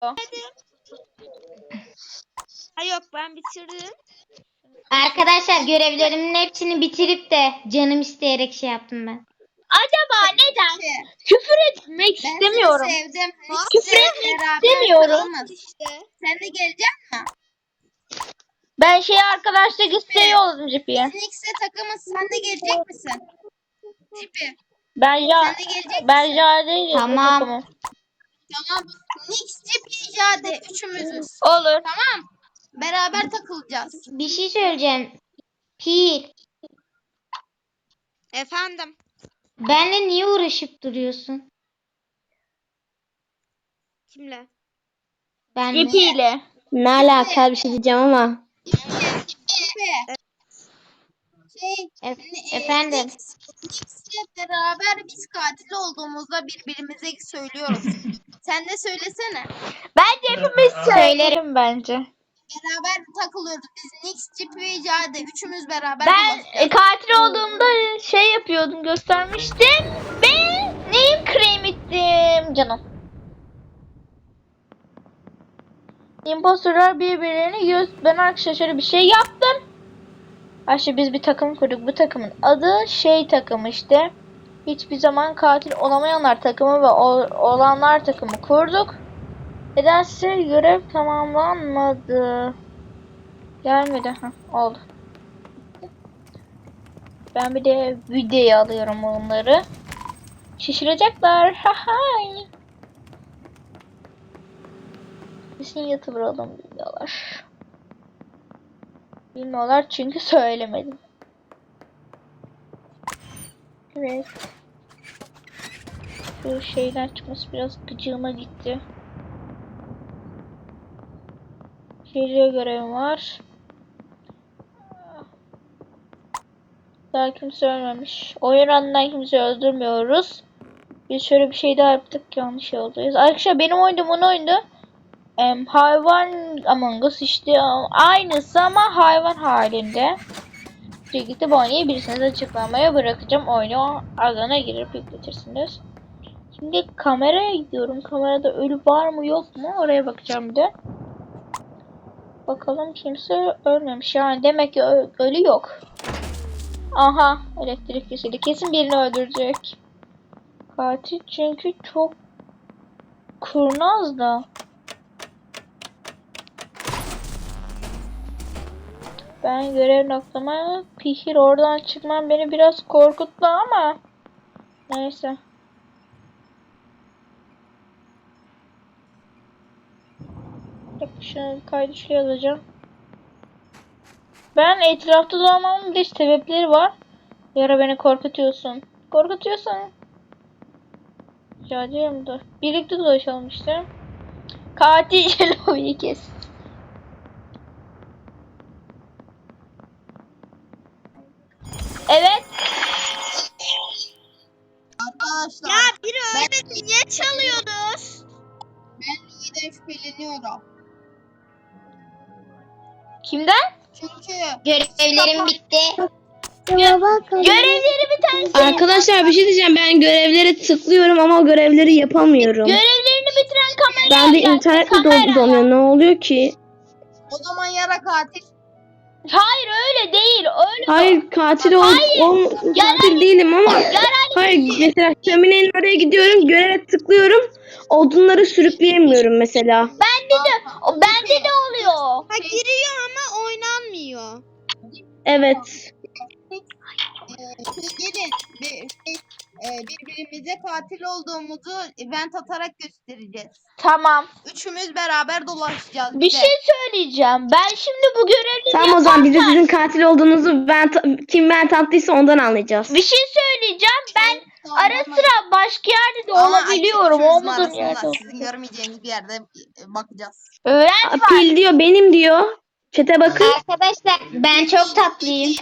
Ha yok ben bitirdim. Arkadaşlar görevlerimin hepsini bitirip de canım isteyerek şey yaptım ben. Acaba neden? Küfür etmek istemiyorum. Ben seni sevdim. Küfür etmek istemiyorum. kalmaz. Sen de geleceksin mi? Ben şey arkadaşlık isteği yolladım Cipi'ye. Nix'le takımız. Sen de gelecek misin? Cipi. Ben ya Sen de gelecek misin? ben Jade'yi Tamam. takımım. Tamam. Nix, Cipi, Jade. Üçümüzüz. Olur. Tamam. Beraber takılacağız. Bir şey söyleyeceğim. Pil. Efendim. Benle niye uğraşıp duruyorsun? Kimle? Benle. İle. Ne alaka bir şey diyeceğim ama. Cipi. Şey, Ef- e, efendim. Nix, Nix'le beraber biz katil olduğumuzda birbirimize söylüyoruz. Sen de söylesene. Bence hepimiz söylerim bence. Beraber takılıyoruz. Biz Nix, Cipi ve Jade. Üçümüz beraber Ben e, katil olduğumda şey yapıyordum göstermiştim ve neyim krem ettim canım. İmpostorlar birbirlerini göz... Ben arkadaşlar şöyle bir şey yaptım. Ayşe biz bir takım kurduk. Bu takımın adı şey takım işte. Hiçbir zaman katil olamayanlar takımı ve ol- olanlar takımı kurduk. Nedense görev tamamlanmadı. Gelmedi. Heh, oldu. Ben bir de videoya alıyorum onları. Şaşıracaklar. Hahay. Kesin YouTuber oldum bilmiyorlar. Bilmiyorlar çünkü söylemedim. Evet. Bu şeyden çıkması biraz gıcığıma gitti. Gece görevim var. Daha kimse ölmemiş. Oyun alanından kimse öldürmüyoruz. Biz şöyle bir şey daha yaptık yanlış yoldayız. Arkadaşlar benim oynadığım onun oyundu. Em, hayvan Among Us işte aynısı ama hayvan halinde. Birlikte bu oynayabilirsiniz. Açıklamaya bırakacağım. Oyunu adına girip yükletirsiniz. Şimdi kameraya gidiyorum. Kamerada ölü var mı yok mu? Oraya bakacağım bir de. Bakalım kimse ölmemiş. Yani demek ki ölü yok. Aha elektrik kesildi. Kesin birini öldürecek. Katil çünkü çok kurnaz da. Ben görev noktama pihir oradan çıkmam beni biraz korkuttu ama neyse. Yok şunu kaydı şuraya alacağım. Ben etrafta dolanmamın bir sebepleri var. Bir ara beni korkutuyorsun. Korkutuyorsun. Rica ederim dur. Birlikte dolaşalım işte. Katil Jelo'yu kes. Evet. Arkadaşlar Ya biri ölmedi. Niye çalıyorsunuz? ben Lee'den şüpheleniyorum. Kimden? Çünkü Görevlerim bitti. Görevleri bir tanesi. Arkadaşlar bir şey diyeceğim. Ben görevlere tıklıyorum ama o görevleri yapamıyorum. Görevlerini bitiren kamera. Ben de internet mi donuyor? Ne oluyor ki? o zaman yara katil. Hayır öyle değil. Öyle. Hayır katil ol, Hayır. ol katil değilim ama hayır mesela şöminenin oraya gidiyorum göreve tıklıyorum odunları sürükleyemiyorum mesela. Bende de o bende de oluyor. Ha giriyor ama oynanmıyor. Evet. Ee, gelin birbirimize katil olduğumuzu event atarak göstereceğiz. Tamam. Üçümüz beraber dolaşacağız. Bir şey söyleyeceğim. Ben şimdi bu görevleri Tamam o zaman biz de yaparken- sizin katil olduğunuzu ben kim ben tatlıysa ondan anlayacağız. Bir şey söyleyeceğim. Ben Tamam, ara tamam. sıra başka yerde de Ama olabiliyorum. Olmadığım yerde. Sizin görmeyeceğiniz bir yerde e, bakacağız. Öğren Aa, Pil diyor benim diyor. Çete bakın. Arkadaşlar ben çok tatlıyım.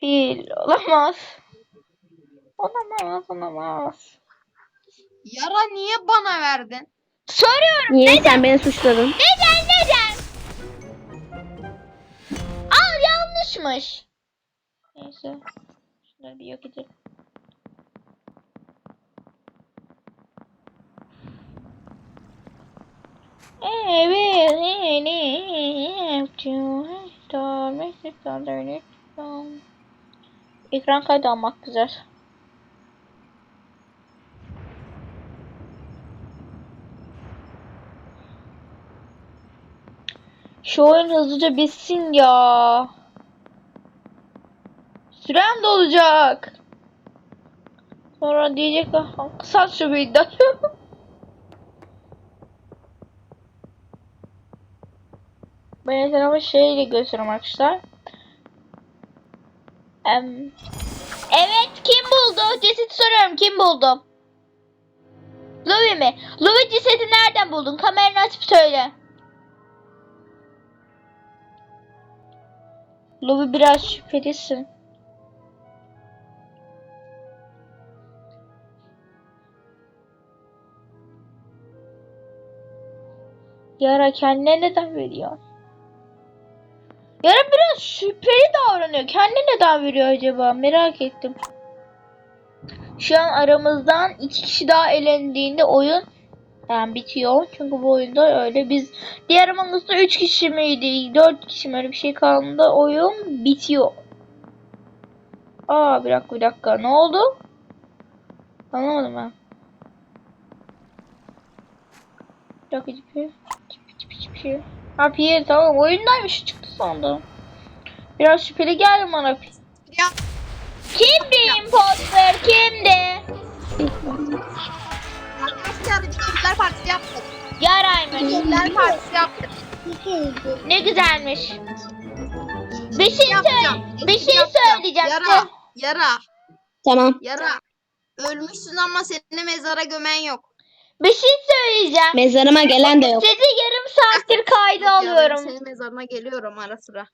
Pil olamaz. Olamaz, olamaz. Yara niye bana verdin? Soruyorum. Niye sen beni suçladın? Neden neden? Al yanlışmış. Neyse. Şunları bir yok edelim. Evet, ne Ekran kaydı almak güzel. Şu oyun hızlıca bitsin ya. Sürem dolacak. Sonra diyecek "Ah, sat şu videoyu. Ben sana şeyle göstereyim arkadaşlar. Evet kim buldu? Cesedi soruyorum kim buldu? Louis mi? Louis cesedi nereden buldun? Kameranı açıp söyle. Louis biraz şüphelisin. Yara kendine neden veriyor? Yara biraz şüpheli davranıyor. Kendine neden veriyor acaba? Merak ettim. Şu an aramızdan iki kişi daha elendiğinde oyun yani bitiyor. Çünkü bu oyunda öyle biz diğer Us'ta 3 kişi miydi? 4 kişi mi öyle bir şey kaldığında oyun bitiyor. Aa bir dakika bir dakika ne oldu? Anlamadım ben. Bir dakika bir dakika. Hiçbir şey. Ha Pierre tamam oyundaymış çıktı sandım. Biraz şüpheli geldi bana. Ya Kimdi imposter kimdi? arkadaşlar bir Kızlar Partisi yaptık. Yaraymış. Kızlar Partisi yaptık. Ne güzelmiş. Bir şey Yapacağım. söyle. Bir şey Yapacağım. söyleyeceğim. Yara, yara, Tamam. yara. Ölmüşsün ama seni mezara gömen yok. Bir şey söyleyeceğim. Mezarıma gelen de yok. Sizi yarım saattir kayda alıyorum. Senin mezarına geliyorum ara sıra.